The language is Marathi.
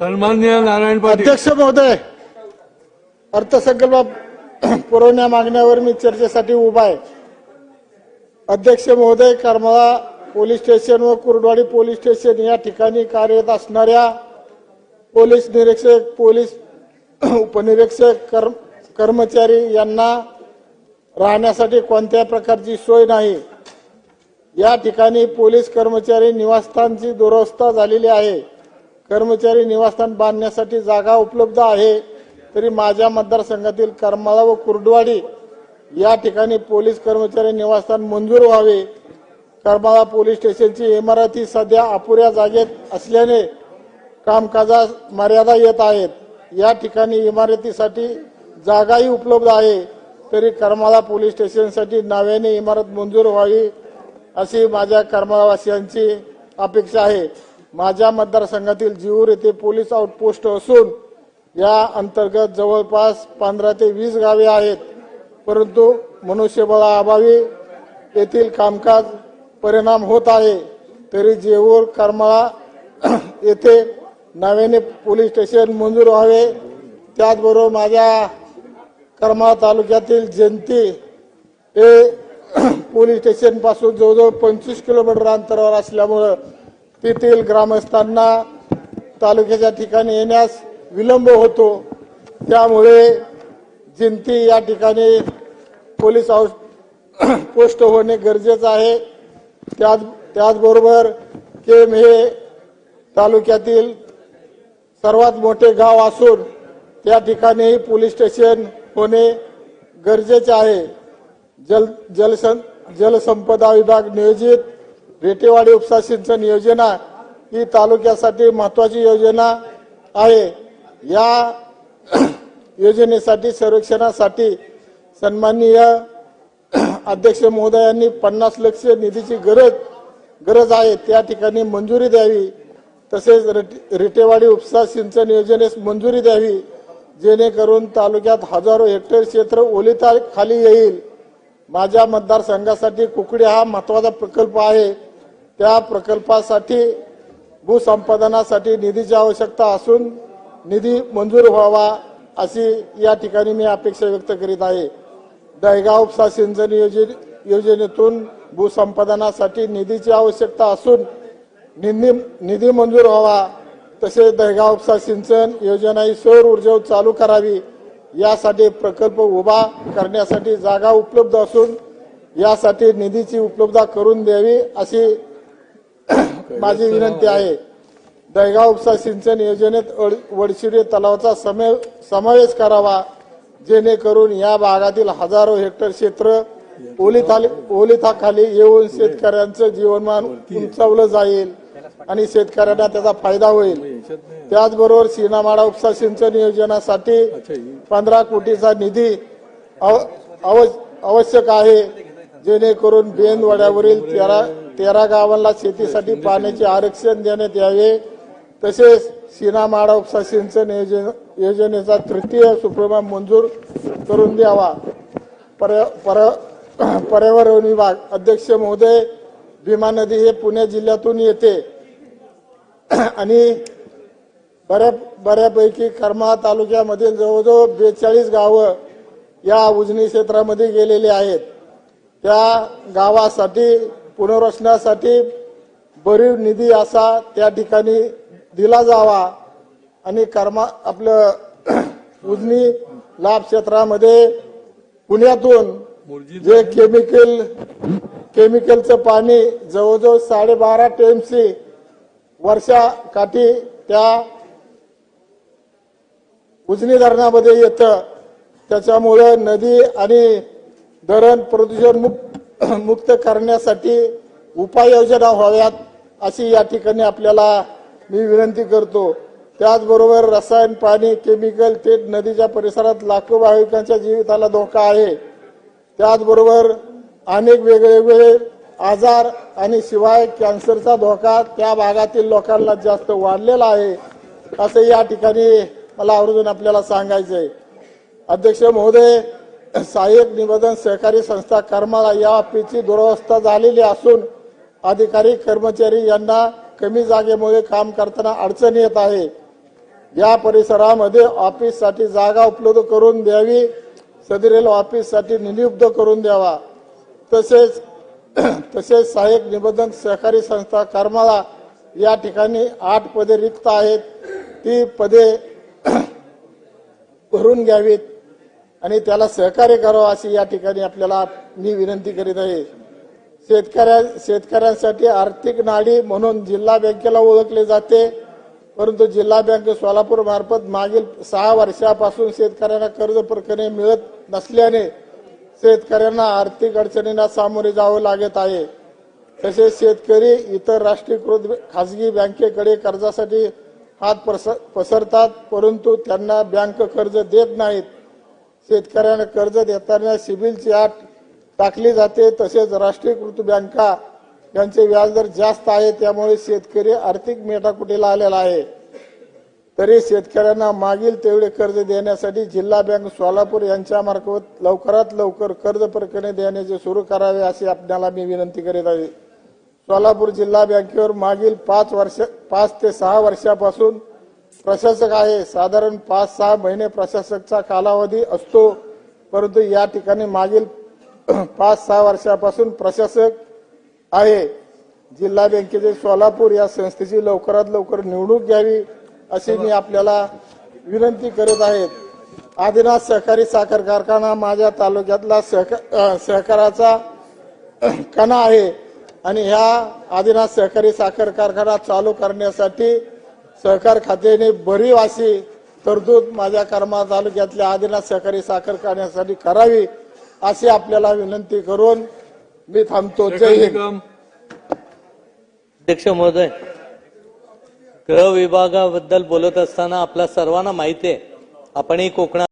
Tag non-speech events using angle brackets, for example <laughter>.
सन्मान्य नारायण अध्यक्ष महोदय अर्थसंकल्प <clears throat> पुरवण्या मागण्यावर मी चर्चेसाठी उभा आहे. अध्यक्ष महोदय करमाळा पोलीस स्टेशन व कुर्डवाडी पोलीस स्टेशन या ठिकाणी कार्यरत असणाऱ्या पोलीस निरीक्षक पोलीस <clears throat> उपनिरीक्षक कर्म कर्मचारी यांना राहण्यासाठी कोणत्या प्रकारची सोय नाही. या ठिकाणी पोलीस कर्मचारी निवासस्थानची दुरवस्था झालेली आहे. कर्मचारी निवासस्थान बांधण्यासाठी जागा उपलब्ध आहे. तरी माझ्या मतदारसंघातील करमाळा व कुर्डवाडी या ठिकाणी पोलीस कर्मचारी निवासस्थान मंजूर व्हावे. करमाळा पोलीस स्टेशनची इमारती सध्या अपुऱ्या जागेत असल्याने कामकाजास मर्यादा येत आहेत. या ठिकाणी इमारतीसाठी जागाही उपलब्ध आहे. तरी करमाळा पोलीस स्टेशनसाठी नव्याने इमारत मंजूर व्हावी अशी माझ्या कर्मवासियांची अपेक्षा आहे. माझ्या मतदारसंघातील जीवर येथे पोलीस आउटपोस्ट असून या अंतर्गत जवळपास पंधरा ते वीस गावे आहेत. परंतु मनुष्यबळाअभावी येथील कामकाज परिणाम होत आहे. तरी जेऊर करमाळा <clears throat> येथे नव्याने पोलीस स्टेशन मंजूर व्हावे. त्याचबरोबर माझ्या करमाळा तालुक्यातील जयंती हे <clears throat> पोलीस स्टेशनपासून जवळजवळ पंचवीस किलोमीटर अंतरावर असल्यामुळं तेथील ग्रामस्थांना तालुक्याच्या ठिकाणी येण्यास विलंब होतो. त्यामुळे जिंती या ठिकाणी पोलीस हाऊस <clears throat> पोस्ट होणे गरजेचं आहे. त्याच त्याचबरोबर केम हे तालुक्यातील सर्वात मोठे गाव असून त्या ठिकाणी पोलीस स्टेशन होणे गरजेचे आहे. जल जलसं जलसंपदा विभाग नियोजित रेटेवाडी उपसा सिंचन योजना ही तालुक्यासाठी महत्वाची योजना आहे. या <clears throat> योजनेसाठी सर्वेक्षणासाठी सन्माननीय <clears throat> अध्यक्ष महोदयांनी पन्नास लक्ष निधीची गरज गरज आहे. त्या ठिकाणी मंजुरी द्यावी. तसेच रिटेवाडी उपसा सिंचन योजनेस मंजुरी द्यावी. जेणेकरून तालुक्यात हजारो हेक्टर क्षेत्र ओलिता खाली येईल. माझ्या मतदारसंघासाठी कुकडी हा महत्त्वाचा प्रकल्प आहे. त्या प्रकल्पासाठी भूसंपादनासाठी निधीची आवश्यकता असून निधी मंजूर व्हावा अशी या ठिकाणी मी अपेक्षा व्यक्त करीत आहे. दहगाव उपसा सिंचन योजने योजनेतून भूसंपादनासाठी निधीची आवश्यकता असून निधी निधी मंजूर व्हावा. तसेच दहगाव उपसा सिंचन योजना ही सौर ऊर्जा चालू करावी. यासाठी प्रकल्प उभा करण्यासाठी जागा उपलब्ध असून यासाठी निधीची उपलब्धता करून द्यावी अशी <coughs> माझी विनंती आहे. दहगाव उपसा सिंचन योजनेत वडशिरे तलावाचा समे समावेश करावा जेणेकरून या भागातील हजारो हेक्टर क्षेत्र ओलिताली ओलिताखाली येऊन शेतकऱ्यांचं जीवनमान उंचावलं जाईल. आणि शेतकऱ्यांना त्याचा फायदा होईल. त्याचबरोबर सीनामाडा उपसा सिंचन योजनासाठी पंधरा कोटीचा निधी आव- आव- आवश्यक आहे जेणेकरून बेंदवाड्यावरील तेरा तेरा गावांना शेतीसाठी पाण्याचे आरक्षण देण्यात यावे. तसेच सीनामाडा उपसा सिंचन योजने योजनेचा तृतीय सुप्रमा मंजूर करून द्यावा. पर्या पर्या- पर्यावरण विभाग अध्यक्ष महोदय भीमा नदी हे पुणे जिल्ह्यातून येते. <clears throat> आणि बऱ्या बऱ्यापैकी करमाळा तालुक्यामधील जवळजवळ बेचाळीस गावं या उजनी क्षेत्रामध्ये गेलेली आहेत. त्या गावासाठी पुनर्वसनासाठी भरीव निधी असा त्या ठिकाणी दिला जावा आणि कर्मा आपलं <clears throat> उजनी लाभ क्षेत्रामध्ये पुण्यातून जे केमिकल केमिकलचं पाणी जवळजवळ साडेबारा वर्षा काठी त्या उजनी धरणामध्ये येतं. त्याच्यामुळे नदी आणि धरण प्रदूषण मुक्त <clears throat> मुक्त करण्यासाठी उपाययोजना व्हाव्यात अशी या ठिकाणी आपल्याला मी विनंती करतो. त्याचबरोबर रसायन पाणी केमिकल थेट नदीच्या परिसरात लाखो भाविकांच्या जीविताला धोका आहे. त्याचबरोबर अनेक वेगवेगळे आजार आणि शिवाय कॅन्सरचा धोका त्या भागातील लोकांना जास्त वाढलेला आहे असं या ठिकाणी मला आवर्जून आपल्याला सांगायचं आहे अध्यक्ष महोदय सहाय्यक निवेदन सहकारी संस्था कर्माला या पीची दुरवस्था झालेली असून अधिकारी कर्मचारी यांना कमी जागेमुळे काम करताना अडचण येत आहे. या परिसरामध्ये ऑफिससाठी जागा उपलब्ध करून द्यावी सदरेल ऑफिससाठी निधी करून द्यावा. तसेच <clears throat> तसेच सहाय्यक निबंधक सहकारी संस्था करमाळा या ठिकाणी आठ पदे रिक्त आहेत. ती पदे <clears throat> भरून घ्यावीत आणि त्याला सहकार्य करावं अशी या ठिकाणी आपल्याला मी विनंती करीत आहे. शेतकऱ्या शेतकऱ्यांसाठी आर्थिक नाडी म्हणून जिल्हा बँकेला ओळखले जाते. परंतु जिल्हा बँक सोलापूर मार्फत मागील सहा वर्षापासून शेतकऱ्यांना कर्ज प्रकरणे मिळत नसल्याने शेतकऱ्यांना आर्थिक अडचणींना सामोरे जावं लागत आहे. तसेच शेतकरी इतर राष्ट्रीयकृत खाजगी बँकेकडे कर्जासाठी हात पसर पसरतात परंतु त्यांना बँक कर्ज देत नाहीत. शेतकऱ्यांना कर्ज देताना सिबिलची आट टाकली जाते तसेच राष्ट्रीयकृत बँका यांचे व्याजदर जास्त आहे त्यामुळे शेतकरी आर्थिक मेटाकुटीला आलेला आहे. तरी शेतकऱ्यांना मागील तेवढे कर्ज देण्यासाठी जिल्हा बँक सोलापूर यांच्यामार्फत लवकरात लवकर कर्ज प्रकरणे देण्याचे सुरू करावे अशी आपल्याला मी विनंती करीत आहे. सोलापूर जिल्हा बँकेवर मागील पाच वर्ष पाच ते सहा वर्षापासून प्रशासक आहे. साधारण पाच सहा महिने प्रशासकचा कालावधी असतो. परंतु या ठिकाणी मागील <clears throat> पाच सहा वर्षापासून प्रशासक आहे. जिल्हा बँकेचे सोलापूर या संस्थेची लवकरात लवकर निवडणूक घ्यावी. अशी मी आपल्याला विनंती करत आहेत. आदिनाथ सहकारी साखर कारखाना माझ्या तालुक्यातला सहका- अ, सहकाराचा <clears throat> कणा आहे आणि ह्या आदिनाथ सहकारी साखर कारखाना चालू करण्यासाठी सहकार खात्याने भरीव अशी तरतूद माझ्या कर्मा तालुक्यातल्या आदिनाथ सहकारी साखर कारखान्यासाठी करावी अशी आपल्याला विनंती करून मी थांबतो. जय हिंद. अध्यक्ष महोदय गृह विभागाबद्दल बोलत असताना आपल्या सर्वांना माहिती आहे. आपणही कोकणात